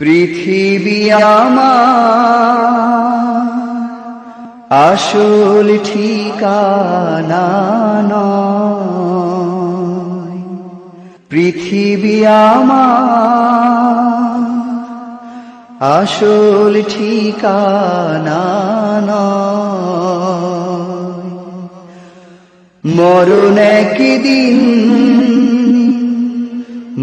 পৃথিবী আমার আসল ঠিকানা পৃথিবী আমার আসল ঠিকানা নয়। মরণ একদিন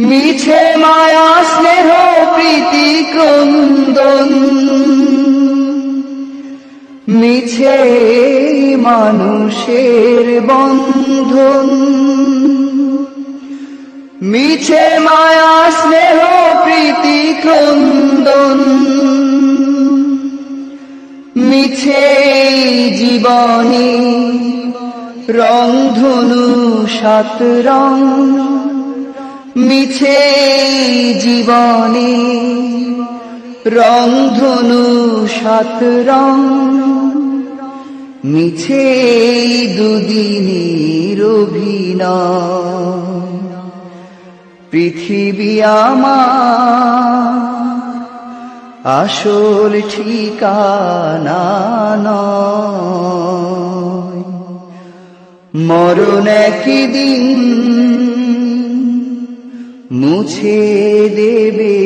মিছে মায়া, স্নেহ, প্রীতি, ক্রন্দন। মিছে মানুষের বন্ধন। মিছে মায়া, স্নেহ, প্রীতি, ক্রন্দন। মিছে জীবনে, রংধনু সাত রং। মিছে জীবনে রংধনু সাত রং। মিছে দুদিনের অভিনয়। পৃথিবী আমার আসল ঠিকানা মরণ একদিন মুছে দেবে।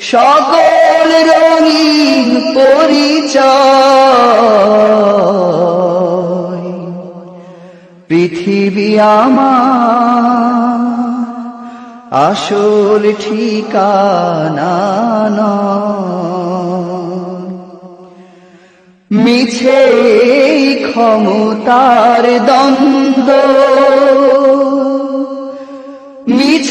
সকল রঙিন পরিচয়। পৃথিবী আমার আসল ঠিকানা। মিছে ক্ষমতার দ্বন্দ্ব।